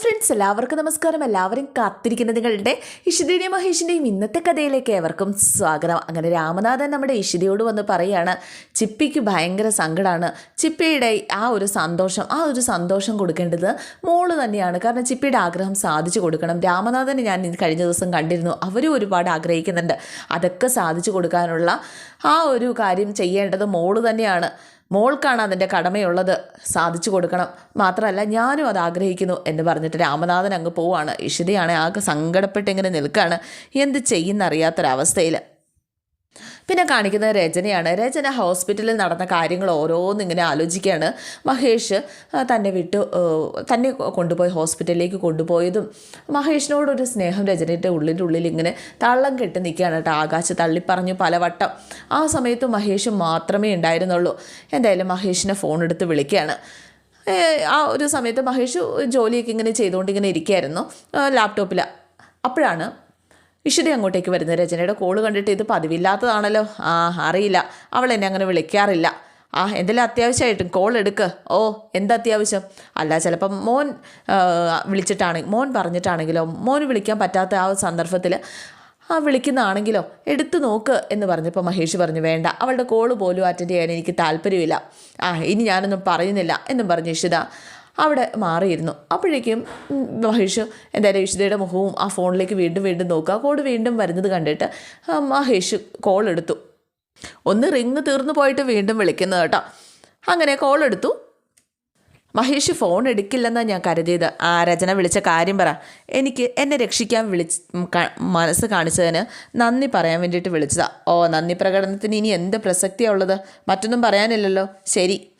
Friends എല്ലാവർക്കും നമസ്കാരം. എല്ലാവരും കാത്തിരിക്കുന്ന നിങ്ങളുടെ ഇഷിതയുടെയും മഹേഷിന്റെയും ഇന്നത്തെ കഥയിലേക്ക് ഏവർക്കും സ്വാഗതം. അങ്ങനെ രാമനാഥൻ നമ്മുടെ ഇഷിതയോട് വന്ന് പറയാണ് ചിപ്പിക്ക് ഭയങ്കര സങ്കടമാണ് ചിപ്പിയുടെ ആ ഒരു സന്തോഷം ആ ഒരു സന്തോഷം കൊടുക്കേണ്ടത് മോൾ തന്നെയാണ്. കാരണം ചിപ്പിയുടെ ആഗ്രഹം സാധിച്ചു കൊടുക്കണം. രാമനാഥനെ ഞാൻ കഴിഞ്ഞ ദിവസം കണ്ടിരുന്നു. അവരും ഒരുപാട് ആഗ്രഹിക്കുന്നുണ്ട്. അതൊക്കെ സാധിച്ചു കൊടുക്കാനുള്ള ആ ഒരു കാര്യം ചെയ്യേണ്ടത് മോൾ തന്നെയാണ്. മോൾക്കാണ് അതിന്റെ കടമയുള്ളത്. സാധിച്ചു കൊടുക്കണം. മാത്രമല്ല ഞാനും അത് ആഗ്രഹിക്കുന്നു എന്ന് പറഞ്ഞിട്ട് രാമനാഥൻ അങ്ങ് പോവാണ്. ഇഷിതയാണ് ആകെ സങ്കടപ്പെട്ട് ഇങ്ങനെ നിൽക്കുകയാണ് എന്ത് ചെയ്യുന്നറിയാത്തൊരവസ്ഥയിൽ പിന്നെ കാണിക്കുന്നത് രചനയാണ്. രചന ഹോസ്പിറ്റലിൽ നടന്ന കാര്യങ്ങൾ ഓരോന്നും ഇങ്ങനെ ആലോചിക്കുകയാണ്. മഹേഷ് തന്നെ വിട്ടു തന്നെ കൊണ്ടുപോയി ഹോസ്പിറ്റലിലേക്ക് കൊണ്ടുപോയതും മഹേഷിനോടൊരു സ്നേഹം രചനയുടെ ഉള്ളിന്റെ ഉള്ളിൽ ഇങ്ങനെ തള്ളം കെട്ടി നിൽക്കുകയാണ് കേട്ടോ. ആകാശ് തള്ളിപ്പറഞ്ഞു പലവട്ടം. ആ സമയത്ത് മഹേഷ് മാത്രമേ ഉണ്ടായിരുന്നുള്ളൂ. എന്തായാലും മഹേഷിനെ ഫോൺ എടുത്ത് വിളിക്കുകയാണ്. ആ ഒരു സമയത്ത് മഹേഷ് ജോലിയൊക്കെ ഇങ്ങനെ ചെയ്തുകൊണ്ട് ഇങ്ങനെ ഇരിക്കുകയായിരുന്നു ലാപ്ടോപ്പിൽ അപ്പോഴാണ് ഇഷിത അങ്ങോട്ടേക്ക് വരുന്ന. രചനയുടെ കോൾ കണ്ടിട്ട് ഇത് പതിവില്ലാത്തതാണല്ലോ. ആ അറിയില്ല. അവൾ എന്നെ അങ്ങനെ വിളിക്കാറില്ല. ആ എന്തെല്ലാം അത്യാവശ്യമായിട്ടും കോൾ എടുക്ക്. ഓ എന്താ അത്യാവശ്യം? അല്ല ചിലപ്പം മോൻ വിളിച്ചിട്ടാണ് മോൻ പറഞ്ഞിട്ടാണെങ്കിലോ മോന് വിളിക്കാൻ പറ്റാത്ത ആ സന്ദർഭത്തിൽ ആ വിളിക്കുന്നതാണെങ്കിലോ എടുത്തു നോക്ക് എന്ന് പറഞ്ഞപ്പോൾ മഹേഷ് പറഞ്ഞു വേണ്ട അവളുടെ കോൾ പോലും അറ്റൻഡ് ചെയ്യാൻ എനിക്ക് താല്പര്യമില്ല. ആ ഇനി ഞാനൊന്നും പറയുന്നില്ല എന്നും പറഞ്ഞു ഇഷിത അവിടെ മാറിയിരുന്നു. അപ്പോഴേക്കും മഹേഷ് എന്തായാലും ഇഷിതയുടെ മുഖവും ആ ഫോണിലേക്ക് വീണ്ടും വീണ്ടും നോക്കുക. കോഡ് വീണ്ടും വരുന്നത് കണ്ടിട്ട് മഹേഷ് കോൾ എടുത്തു. ഒന്ന് റിങ് തീർന്നു പോയിട്ട് വീണ്ടും വിളിക്കുന്നത് കേട്ടോ. അങ്ങനെ കോൾ എടുത്തു. മഹേഷ് ഫോൺ എടുക്കില്ലെന്നാണ് ഞാൻ കരുതിയത്. ആ രചന വിളിച്ച കാര്യം പറ. എനിക്ക് എന്നെ രക്ഷിക്കാൻ വിളിച്ച് മനസ്സ് കാണിച്ചതിന് നന്ദി പറയാൻ വേണ്ടിയിട്ട് വിളിച്ചതാ. ഓ നന്ദി പ്രകടനത്തിന് ഇനി എന്ത് പ്രസക്തിയാണ് ഉള്ളത്? മറ്റൊന്നും പറയാനില്ലല്ലോ. ശരി.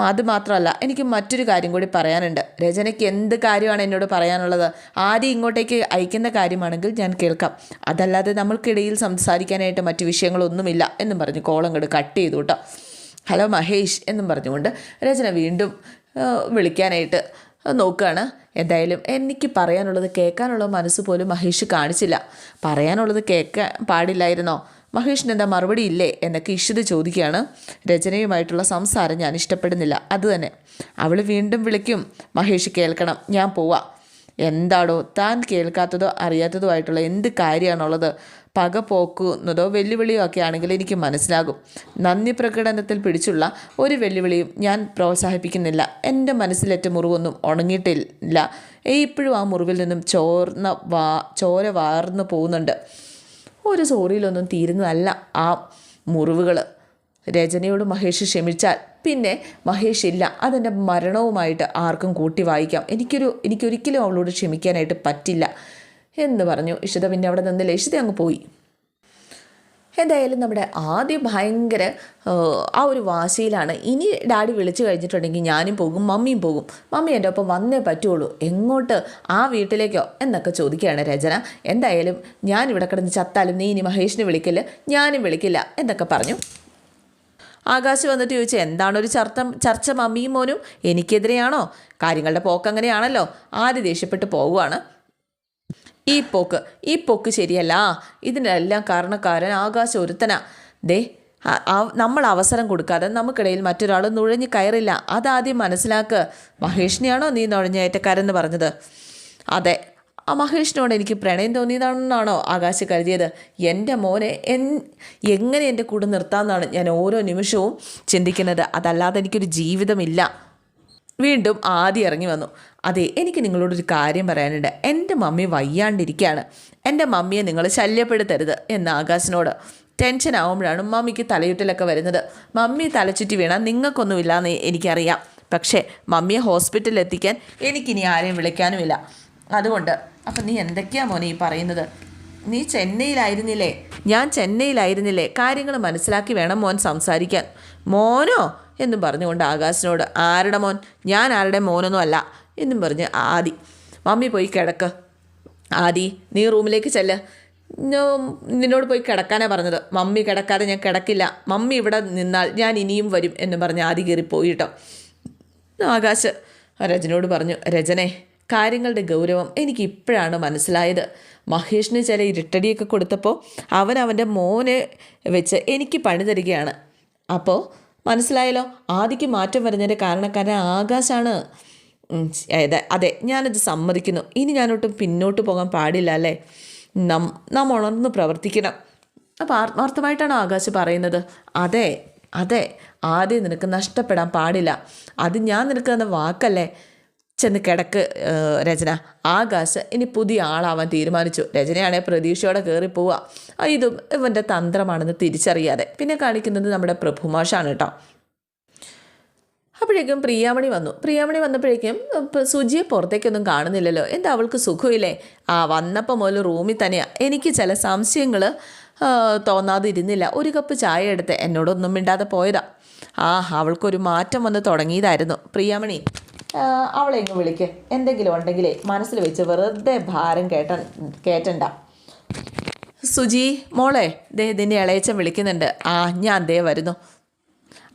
അത് മാത്രമല്ല എനിക്ക് മറ്റൊരു കാര്യം കൂടി പറയാനുണ്ട്. രചനയ്ക്ക് എന്ത് കാര്യമാണ് എന്നോട് പറയാനുള്ളത്? ആദ്യം ഇങ്ങോട്ടേക്ക് അയക്കുന്ന കാര്യമാണെങ്കിൽ ഞാൻ കേൾക്കാം. അതല്ലാതെ നമ്മൾക്കിടയിൽ സംസാരിക്കാനായിട്ട് മറ്റു വിഷയങ്ങളൊന്നുമില്ല എന്നും പറഞ്ഞു കോളങ്ങോട് കട്ട് ചെയ്തു കേട്ടോ. ഹലോ മഹേഷ് എന്നും പറഞ്ഞുകൊണ്ട് രചന വീണ്ടും വിളിക്കാനായിട്ട് നോക്കുകയാണ്. എന്തായാലും എനിക്ക് പറയാനുള്ളത് കേൾക്കാനുള്ള മനസ്സ് പോലും മഹേഷ് കാണിച്ചില്ല. പറയാനുള്ളത് കേൾക്കാൻ പാടില്ലായിരുന്നോ? മഹേഷിന് എന്താ മറുപടി ഇല്ലേ എന്നൊക്കെ ഇഷിത് ചോദിക്കുകയാണ്. രചനയുമായിട്ടുള്ള സംസാരം ഞാൻ ഇഷ്ടപ്പെടുന്നില്ല. അതുതന്നെ അവൾ വീണ്ടും വിളിക്കും മഹേഷ് കേൾക്കണം ഞാൻ പോവാം. എന്താണോ താൻ കേൾക്കാത്തതോ അറിയാത്തതോ ആയിട്ടുള്ള എന്ത് കാര്യമാണുള്ളത്? പക പോക്കുന്നതോ വെല്ലുവിളിയോ ഒക്കെ ആണെങ്കിൽ എനിക്ക് മനസ്സിലാകും. നന്ദി പ്രകടനത്തിൽ പിടിച്ചുള്ള ഒരു വെല്ലുവിളിയും ഞാൻ പ്രോത്സാഹിപ്പിക്കുന്നില്ല. എന്റെ മനസ്സിലേറ്റ മുറിവൊന്നും ഉണങ്ങിയിട്ടില്ല. ഇപ്പോഴും ആ മുറിവിൽ നിന്നും ചോർന്ന വാ ചോര വാർന്നു പോകുന്നുണ്ട്. ഒരു സോറിയിലൊന്നും തീരുന്നതല്ല ആ മുറിവുകൾ. രചനയോട് മഹേഷ് ക്ഷമിച്ചാൽ പിന്നെ മഹേഷ് ഇല്ല. അതെന്റെ മരണവുമായിട്ട് ആർക്കും കൂട്ടി വായിക്കാം. എനിക്കൊരു എനിക്കൊരിക്കലും അവളോട് ക്ഷമിക്കാനായിട്ട് പറ്റില്ല എന്ന് പറഞ്ഞു. ഇഷിത പിന്നെ അവിടെ നിന്നില്ല. ഇഷിത അങ്ങ് പോയി. എന്തായാലും നമ്മുടെ ആദ്യം ഭയങ്കര ആ, ഒരു വാശിയിലാണ്. ഇനി ഡാഡി വിളിച്ചു കഴിഞ്ഞിട്ടുണ്ടെങ്കിൽ ഞാനും പോകും മമ്മിയും പോകും. മമ്മി എന്റെ ഒപ്പം വന്നേ പറ്റുള്ളൂ. എങ്ങോട്ട് ആ വീട്ടിലേക്കോ എന്നൊക്കെ ചോദിക്കുകയാണ് രചന. എന്തായാലും ഞാൻ ഇവിടെ കിടന്ന് ചത്താലും നീ ഇനി മഹേഷിനെ വിളിക്കില്ല ഞാനും വിളിക്കില്ല എന്നൊക്കെ പറഞ്ഞു. ആകാശ് വന്നിട്ട് ചോദിച്ചു എന്താണ് ഒരു ചർച്ച ചർച്ച മമ്മിയും മോനും? എനിക്കെതിരെയാണോ? കാര്യങ്ങളുടെ പോക്ക് അങ്ങനെയാണല്ലോ. ആദ്യം ദേഷ്യപ്പെട്ട് പോവുകയാണ്. ഈ പോക്ക് ഈ പോക്ക് ശരിയല്ല. ഇതിനെല്ലാം കാരണക്കാരൻ ആകാശം ഒരുത്തനാ. ദേ നമ്മൾ അവസരം കൊടുക്കാതെ നമുക്കിടയിൽ മറ്റൊരാൾ നുഴഞ്ഞു കയറില്ല. അതാദ്യം മനസ്സിലാക്ക് മഹേഷിനെയാണോ നീ നുഴഞ്ഞേറ്റക്കാരെന്ന് പറഞ്ഞത്? അതെ. ആ മഹേഷിനോട് എനിക്ക് പ്രണയം തോന്നിയതാണെന്നാണോ ആകാശ് കരുതിയത്? എന്റെ മോനെ എൻ എങ്ങനെ എന്റെ കൂടെ നിർത്താമെന്നാണ് ഞാൻ ഓരോ നിമിഷവും ചിന്തിക്കുന്നത്. അതല്ലാതെ എനിക്കൊരു ജീവിതമില്ല. വീണ്ടും ആദ്യം ഇറങ്ങി വന്നു. അതെ എനിക്ക് നിങ്ങളോടൊരു കാര്യം പറയാനുണ്ട്. എന്റെ മമ്മി വയ്യാണ്ടിരിക്കുകയാണ്. എന്റെ മമ്മിയെ നിങ്ങൾ ശല്യപ്പെടുത്തരുത് എന്ന് ആകാശിനോട്. ടെൻഷൻ ആവുമ്പോഴാണ് മമ്മിക്ക് തലയുറ്റലൊക്കെ വരുന്നത്. മമ്മി തലച്ചുറ്റി വീണാൽ നിങ്ങൾക്കൊന്നുമില്ലാന്ന് എനിക്കറിയാം. പക്ഷേ മമ്മിയെ ഹോസ്പിറ്റലിൽ എത്തിക്കാൻ എനിക്കിനി ആരെയും വിളിക്കാനുമില്ല. അതുകൊണ്ട് അപ്പം നീ എന്തൊക്കെയാ മോനെ ഈ പറയുന്നത്? നീ ചെന്നൈയിലായിരുന്നില്ലേ? ഞാൻ ചെന്നൈയിലായിരുന്നില്ലേ? കാര്യങ്ങൾ മനസ്സിലാക്കി വേണം മോൻ സംസാരിക്കാൻ. മോനോ? എന്നും പറഞ്ഞുകൊണ്ട് ആകാശിനോട് ആരുടെ മോൻ? ഞാൻ ആരുടെ മോനൊന്നും അല്ല എന്നും പറഞ്ഞ് ആദി മമ്മി പോയി കിടക്ക്. ആദി നീ റൂമിലേക്ക് ചെല്ല്. നിന്നോട് പോയി കിടക്കാനാണ് പറഞ്ഞത്. മമ്മി കിടക്കാതെ ഞാൻ കിടക്കില്ല. മമ്മി ഇവിടെ നിന്നാൽ ഞാൻ ഇനിയും വരും എന്ന് പറഞ്ഞ് ആദി കയറി പോയിട്ടോ. ആകാശ് രജനോട് പറഞ്ഞു രജനെ കാര്യങ്ങളുടെ ഗൗരവം എനിക്ക് ഇപ്പോഴാണ് മനസ്സിലായത്. മഹേഷിന് ചില ഇരുട്ടടിയൊക്കെ കൊടുത്തപ്പോൾ അവൻ അവന്റെ മോനെ വെച്ച് എനിക്ക് പണി തരികയാണ്. അപ്പോൾ മനസ്സിലായല്ലോ? ആദിക്ക് മാറ്റം വരുന്നതിന്റെ കാരണക്കാരൻ ആകാശാണ്. അതെ അതെ ഞാനത് സമ്മതിക്കുന്നു. ഇനി ഞാനൊട്ടും പിന്നോട്ട് പോകാൻ പാടില്ല അല്ലേ? നം നാം ഉണർന്ന് പ്രവർത്തിക്കണം. അപ്പോൾ ആത്മാർത്ഥമായിട്ടാണ് ആകാശ് പറയുന്നത്. അതെ അതെ ആദ്യം നിനക്ക് നഷ്ടപ്പെടാൻ പാടില്ല. അത് ഞാൻ നിനക്ക് തന്ന വാക്കല്ലേ? ചെന്ന് കിടക്ക് രചന. ആകാശ് ഇനി പുതിയ ആളാവാൻ തീരുമാനിച്ചു. രചനയാണെങ്കിൽ പ്രതീക്ഷയോടെ കയറി പോവുക. ഇതും ഇവന്റെ തന്ത്രമാണെന്ന് തിരിച്ചറിയാതെ. പിന്നെ കാണിക്കുന്നത് നമ്മുടെ പ്രഭുമാഷാണ് കേട്ടോ. അപ്പോഴേക്കും പ്രിയാമണി വന്നു. പ്രിയാമണി വന്നപ്പോഴേക്കും സുജിയെ പുറത്തേക്കൊന്നും കാണുന്നില്ലല്ലോ. എന്താ അവൾക്ക് സുഖമില്ലേ? ആ വന്നപ്പോൾ മുതൽ റൂമിൽ തന്നെയാണ് എനിക്ക് ചില സംശയങ്ങൾ തോന്നാതിരുന്നില്ല. ഒരു കപ്പ് ചായ എടുത്ത് എന്നോടൊന്നും മിണ്ടാതെ പോയതാ. ആ അവൾക്കൊരു മാറ്റം വന്ന് തുടങ്ങിയതായിരുന്നു. പ്രിയാമണി അവളെ ഇങ്ങ് വിളിക്ക്. എന്തെങ്കിലും ഉണ്ടെങ്കിലേ മനസ്സിൽ വെച്ച് വെറുതെ ഭാരം കേട്ട കേട്ടണ്ട സുജി മോളെ ദേ നിന്നെ ഇളയച്ചൻ വിളിക്കുന്നുണ്ട്. ആ ഞാൻ ദേ വരുന്നു.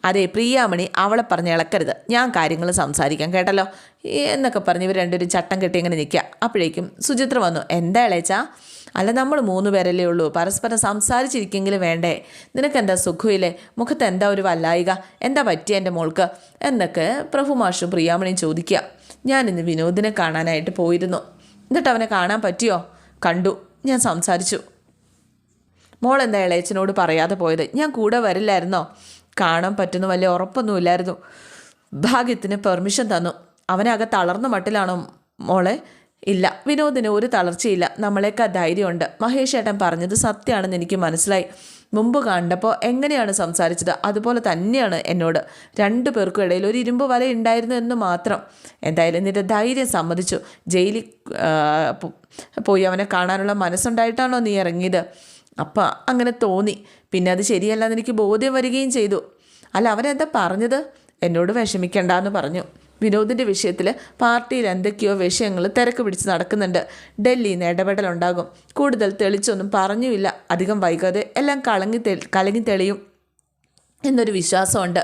അതെ പ്രിയാമണി അവളെ പറഞ്ഞ് ഇളക്കരുത്. ഞാൻ കാര്യങ്ങൾ സംസാരിക്കാം കേട്ടല്ലോ? എന്നൊക്കെ പറഞ്ഞ് ഇവർ രണ്ടുപേരും ചട്ടം കെട്ടി ഇങ്ങനെ നിൽക്കുക. അപ്പോഴേക്കും സുചിത്ര വന്നു. എന്താ ഇളയച്ചാ? അല്ല നമ്മൾ മൂന്ന് പേരല്ലേ ഉള്ളൂ. പരസ്പരം സംസാരിച്ചിരിക്കെങ്കിലും വേണ്ടേ? നിനക്കെന്താ സുഖമില്ലേ? മുഖത്ത് എന്താ ഒരു വല്ലായിക? എന്താ പറ്റിയ എന്റെ മോൾക്ക്? എന്നൊക്കെ പ്രഭുമാഷും പ്രിയാമണിയും ചോദിക്കുക. ഞാനിന്ന് വിനോദിനെ കാണാനായിട്ട് പോയിരുന്നു. എന്നിട്ട് അവനെ കാണാൻ പറ്റിയോ? കണ്ടു. ഞാൻ സംസാരിച്ചു. മോൾ എന്താ ഇളയച്ചനോട് പറയാതെ പോയത്? ഞാൻ കൂടെ വരില്ലായിരുന്നോ? കാണാൻ പറ്റുന്ന വലിയ ഉറപ്പൊന്നുമില്ലായിരുന്നു. ഭാഗ്യത്തിന് പെർമിഷൻ തന്നു. അവനകെ തളർന്ന മട്ടിലാണോ മോളെ? ഇല്ല. വിനോദിന് ഒരു തളർച്ചയില്ല. നമ്മളെക്കാൾ ധൈര്യമുണ്ട്. മഹേഷ് ഏട്ടൻ പറഞ്ഞത് സത്യമാണെന്ന് എനിക്ക് മനസ്സിലായി. മുമ്പ് കണ്ടപ്പോൾ എങ്ങനെയാണ് സംസാരിച്ചത്? അതുപോലെ തന്നെയാണ് എന്നോട്. രണ്ടു പേർക്കും ഇടയിൽ ഒരു ഇരുമ്പ് വല ഉണ്ടായിരുന്നു എന്ന് മാത്രം. എന്തായാലും നിന്റെ ധൈര്യം സമ്മതിച്ചു. ജയിലിൽ പോയി അവനെ കാണാനുള്ള മനസ്സുണ്ടായിട്ടാണോ നീ ഇറങ്ങിയത്? അപ്പം അങ്ങനെ തോന്നി. പിന്നെ അത് ശരിയല്ലെന്ന് എനിക്ക് ബോധ്യം വരികയും ചെയ്തു. അല്ല അവനെന്താ പറഞ്ഞത്? എന്നോട് വിഷമിക്കണ്ടെന്ന് പറഞ്ഞു. വിനോദിന്റെ വിഷയത്തിൽ പാർട്ടിയിൽ എന്തൊക്കെയോ വിഷയങ്ങൾ തിരക്ക് പിടിച്ച് നടക്കുന്നുണ്ട്. ഡൽഹിയിൽ നിന്ന് ഇടപെടലുണ്ടാകും. കൂടുതൽ തെളിച്ചൊന്നും പറഞ്ഞുമില്ല. അധികം വൈകാതെ എല്ലാം കളങ്ങി തെ കലങ്ങി തെളിയും എന്നൊരു വിശ്വാസമുണ്ട്.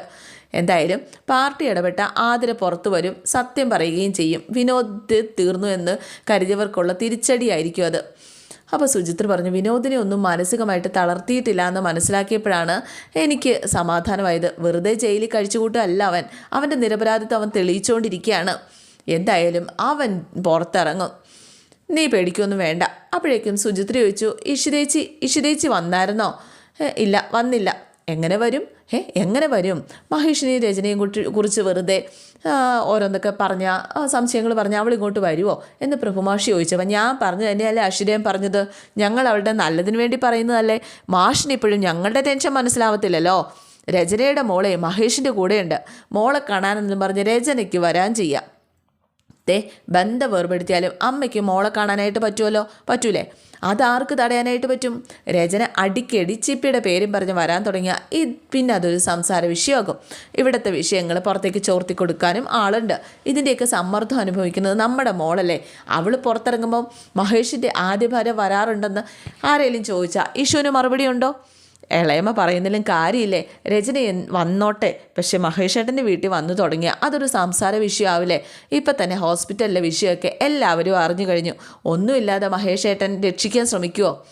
എന്തായാലും പാർട്ടി ഇടപെട്ട ആതിര പുറത്തു വരും സത്യം പറയുകയും ചെയ്യും. വിനോദ് തീർന്നു എന്ന് കരുതിയവർക്കുള്ള തിരിച്ചടിയായിരിക്കും അത്. അപ്പോൾ സുചിത്ര പറഞ്ഞു വിനോദിനെ ഒന്നും മാനസികമായിട്ട് തളർത്തിയിട്ടില്ല എന്ന് മനസ്സിലാക്കിയപ്പോഴാണ് എനിക്ക് സമാധാനമായത്. വെറുതെ ജയിലിൽ കഴിച്ചുകൂട്ടല്ല അവൻ. അവന്റെ നിരപരാധിത്വം അവൻ തെളിയിച്ചുകൊണ്ടിരിക്കുകയാണ്. എന്തായാലും അവൻ പുറത്തിറങ്ങും. നീ പേടിക്കൊന്നും വേണ്ട. അപ്പോഴേക്കും സുചിത്ര ചോദിച്ചു ഇഷിതേച്ചി ഇഷിതേച്ചി വന്നായിരുന്നോ? ഇല്ല വന്നില്ല. എങ്ങനെ വരും? ഏ എങ്ങനെ വരും? മഹേഷിനെയും രചനയും കുറിച്ച് വെറുതെ ഓരോന്നൊക്കെ പറഞ്ഞ സംശയങ്ങൾ പറഞ്ഞ അവൾ ഇങ്ങോട്ട് വരുമോ എന്ന് പ്രഭുമാഷി ചോദിച്ചപ്പോൾ ഞാൻ പറഞ്ഞു തന്നെയല്ലേ അശ്വരയും പറഞ്ഞത്? ഞങ്ങൾ അവളുടെ നല്ലതിന് വേണ്ടി പറയുന്നതല്ലേ? മാഷിന് ഇപ്പോഴും ഞങ്ങളുടെ ടെൻഷൻ മനസ്സിലാവത്തില്ലല്ലോ? രചനയുടെ മോളെ മഹേഷിന്റെ കൂടെയുണ്ട്. മോളെ കാണാനെന്നും പറഞ്ഞ് രചനയ്ക്ക് വരാൻ ചെയ്യാം. ദേ ബന്ധം വേർപെടുത്തിയാലും അമ്മയ്ക്ക് മോളെ കാണാനായിട്ട് പറ്റുമല്ലോ? പറ്റൂലേ? അതാർക്ക് തടയാനായിട്ട് പറ്റും? രചന അടിക്കടി ചിപ്പിയുടെ പേരും പറഞ്ഞ് വരാൻ തുടങ്ങിയ ഈ പിന്നെ അതൊരു സംസാര വിഷയമാകും. ഇവിടുത്തെ വിഷയങ്ങൾ പുറത്തേക്ക് ചോർത്തി കൊടുക്കാനും ആളുണ്ട്. ഇതിന്റെയൊക്കെ സമ്മർദ്ദം അനുഭവിക്കുന്നത് നമ്മുടെ മോളല്ലേ? അവൾ പുറത്തിറങ്ങുമ്പോൾ മഹേഷിന്റെ ആദ്യ ഭാര്യ വരാറുണ്ടെന്ന് ആരെങ്കിലും ചോദിച്ചാൽ ഇഷുവിന് മറുപടി ഉണ്ടോ? ഇളയമ്മ പറയുന്നതിലും കാര്യമില്ലേ? രചന വന്നോട്ടെ. പക്ഷെ മഹേഷേട്ടന്റെ വീട്ടിൽ വന്നു തുടങ്ങിയ അതൊരു സംസാര വിഷയമാവില്ലേ? ഇപ്പം തന്നെ ഹോസ്പിറ്റലിലെ വിഷയമൊക്കെ എല്ലാവരും അറിഞ്ഞു കഴിഞ്ഞു. ഒന്നുമില്ലാതെ മഹേഷേട്ടൻ രക്ഷിക്കാൻ ശ്രമിക്കുമോ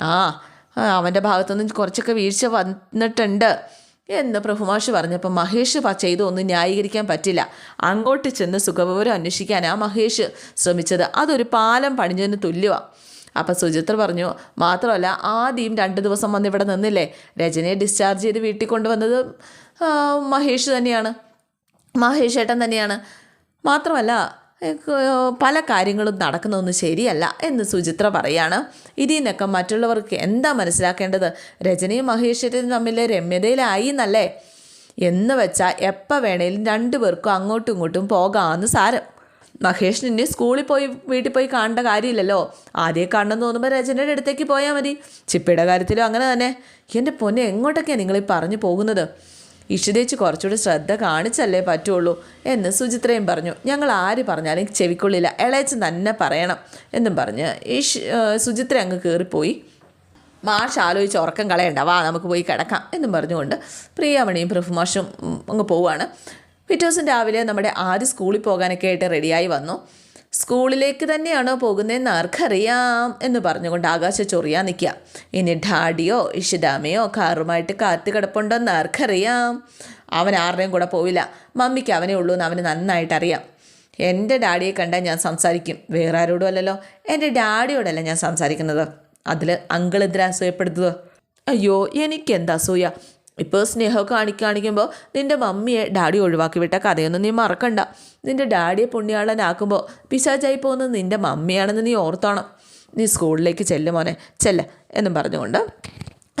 ആ അവന്റെ ഭാഗത്തുനിന്ന് കുറച്ചൊക്കെ വീഴ്ച വന്നിട്ടുണ്ട് എന്ന് പ്രഭുമാഷ് പറഞ്ഞപ്പോൾ മഹേഷ് ചെയ്തൊന്നും ന്യായീകരിക്കാൻ പറ്റില്ല. അങ്ങോട്ട് ചെന്ന് സുഖവിവരം ആ മഹേഷ് ശ്രമിച്ചത് അതൊരു പാലം പണിഞ്ഞതിന് തുല്യമാണ് അപ്പം സുചിത്ര പറഞ്ഞു മാത്രമല്ല ആദ്യം രണ്ട് ദിവസം വന്ന് ഇവിടെ നിന്നില്ലേ? രജനിയെ ഡിസ്ചാർജ് ചെയ്ത് വീട്ടിൽ കൊണ്ടുവന്നത് മഹേഷ് തന്നെയാണ്. മഹേഷ് ഏട്ടൻ തന്നെയാണ്. മാത്രമല്ല പല കാര്യങ്ങളും നടക്കുന്നതൊന്നും ശരിയല്ല എന്ന് സുചിത്ര പറയാണ്. ഇതിൽ നിന്നൊക്കെ മറ്റുള്ളവർക്ക് എന്താ മനസ്സിലാക്കേണ്ടത്? രജനിയും മഹേശ്വരനും തമ്മിൽ രമ്യതയിലായി എന്നല്ലേ? എന്ന് വെച്ചാൽ എപ്പോൾ വേണേലും രണ്ടുപേർക്കും അങ്ങോട്ടും ഇങ്ങോട്ടും പോകാമെന്ന് സാരം. മഹേഷിന് ഇനി സ്കൂളിൽ പോയി വീട്ടിൽ പോയി കാണേണ്ട കാര്യമില്ലല്ലോ. ആദ്യം കാണണമെന്ന് തോന്നുമ്പോൾ രചനയുടെ അടുത്തേക്ക് പോയാൽ മതി. ചിപ്പയുടെ കാര്യത്തിലും അങ്ങനെ തന്നെ. എന്റെ പൊന്നെ എങ്ങോട്ടൊക്കെയാണ് നിങ്ങളീ പറഞ്ഞു പോകുന്നത്? ഇഷിതേച്ച് കുറച്ചുകൂടി ശ്രദ്ധ കാണിച്ചല്ലേ പറ്റുള്ളൂ എന്ന് സുചിത്രയും പറഞ്ഞു. ഞങ്ങൾ ആര് പറഞ്ഞാലും ചെവിക്കൊള്ളില്ല ഇളയച്ചൻ തന്നെ പറയണം എന്നും പറഞ്ഞ് ഇഷ് സുചിത്ര അങ്ങ് കയറിപ്പോയി മാഷ് ആലോചിച്ച് ഉറക്കം കളയണ്ട വാ നമുക്ക് പോയി കിടക്കാം എന്നും പറഞ്ഞുകൊണ്ട് പ്രിയാമണിയും പ്രഭുമാഷും ഉം, അങ്ങ് പോവാണ്. പിറ്റേ ദിവസം രാവിലെ നമ്മുടെ ആദ്യ സ്കൂളിൽ പോകാനൊക്കെ ആയിട്ട് റെഡിയായി വന്നു. സ്കൂളിലേക്ക് തന്നെയാണോ പോകുന്നതെന്ന് ആർക്കറിയാം എന്ന് പറഞ്ഞുകൊണ്ട് ആകാശ ചൊറിയാൻ നിൽക്കുക. ഇനി ഡാഡിയോ ഇഷിതാമയോ കാറുമായിട്ട് കാത്തു കിടപ്പുണ്ടോന്ന് ആർക്കറിയാം. അവൻ ആരുടെയും കൂടെ പോവില്ല. മമ്മിക്ക് അവനേ ഉള്ളൂ എന്ന് അവന് നന്നായിട്ട് അറിയാം എന്റെ ഡാഡിയെ കണ്ടാൽ ഞാൻ സംസാരിക്കും. വേറെ ആരോടും അല്ലല്ലോ. എന്റെ ഡാഡിയോടല്ല ഞാൻ സംസാരിക്കുന്നത്. അതിൽ അങ്കിൾ എന്തിനാ അസൂയപ്പെടുത്തുക അയ്യോ എനിക്കെന്താ അസൂയ? ഇപ്പോൾ സ്നേഹം കാണിക്കാണിക്കുമ്പോൾ നിന്റെ മമ്മിയെ ഡാഡി ഒഴിവാക്കി വിട്ട കഥയൊന്നും നീ മറക്കണ്ട. നിന്റെ ഡാഡിയെ പുണ്യാളനാക്കുമ്പോൾ പിശാചായി പോകുന്നത് നിന്റെ മമ്മിയാണെന്ന് നീ ഓർത്തോണം. നീ സ്കൂളിലേക്ക് ചെല്ലുമോനെ ചെല്ല എന്നും പറഞ്ഞുകൊണ്ട്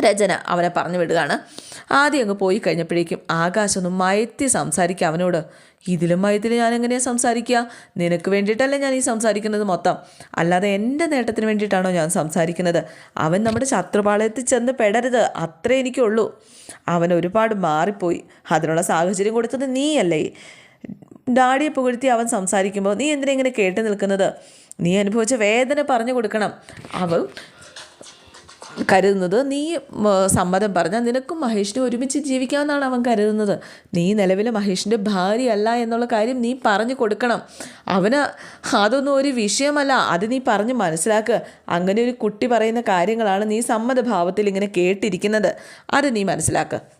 രചന അവനെ പറഞ്ഞു വിടുകയാണ്. ആദ്യം അങ്ങ് പോയി കഴിഞ്ഞപ്പോഴേക്കും ആകാശൊന്നും മയത്തി സംസാരിക്കുക. അവനോട് ഇതിലും മയത്തിൽ ഞാൻ എങ്ങനെയാണ് സംസാരിക്കുക? നിനക്ക് വേണ്ടിയിട്ടല്ലേ ഞാൻ ഈ സംസാരിക്കുന്നത് മൊത്തം. അല്ലാതെ എന്റെ നേട്ടത്തിന് വേണ്ടിയിട്ടാണോ ഞാൻ സംസാരിക്കുന്നത്? അവൻ നമ്മുടെ ശത്രുപാളയത്തിൽ ചെന്ന് പെടരുത്. അത്രേ എനിക്കുള്ളൂ. അവൻ ഒരുപാട് മാറിപ്പോയി. അതിനുള്ള സാഹചര്യം കൊടുത്തത് നീയല്ലേ? ഡാഡിയെ പുകഴ്ത്തി അവൻ സംസാരിക്കുമ്പോൾ നീ എന്തിനാ ഇങ്ങനെ കേട്ട് നിൽക്കുന്നത്? നീ അനുഭവിച്ച വേദന പറഞ്ഞു കൊടുക്കണം. അവൻ കരുതുന്നത്. നീ സമ്മതം പറഞ്ഞാൽ നിനക്കും മഹേഷിനും ഒരുമിച്ച് ജീവിക്കാമെന്നാണ് അവൻ കരുതുന്നത്. നീ നിലവിൽ മഹേഷിന്റെ ഭാര്യയല്ല എന്നുള്ള കാര്യം നീ പറഞ്ഞു കൊടുക്കണം. അവന് അതൊന്നും ഒരു വിഷയമല്ല. അത് നീ പറഞ്ഞ് മനസ്സിലാക്കുക അങ്ങനെ ഒരു കുട്ടി പറയുന്ന കാര്യങ്ങളാണ് നീ സമ്മതഭാവത്തിൽ ഇങ്ങനെ കേട്ടിരിക്കുന്നത്. അത് നീ മനസ്സിലാക്കുക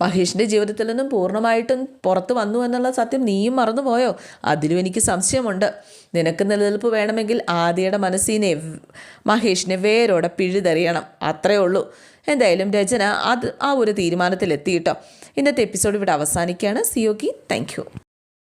മഹേഷിന്റെ ജീവിതത്തിൽ നിന്നും പൂർണമായിട്ടും പുറത്ത് വന്നു എന്നുള്ള സത്യം നീയും മറന്നുപോയോ? അതിലും എനിക്ക് സംശയമുണ്ട്. നിനക്ക് നിലനിൽപ്പ് വേണമെങ്കിൽ ആദ്യയുടെ മനസ്സിനെ മഹേഷിനെ വേരോടെ പിഴുതെറിയണം. അത്രേ ഉള്ളൂ. എന്തായാലും രചന അത് ആ ഒരു തീരുമാനത്തിലെത്തിയിട്ടോ. ഇന്നത്തെ എപ്പിസോഡ് ഇവിടെ അവസാനിക്കുകയാണ്. സിയോക്കി താങ്ക്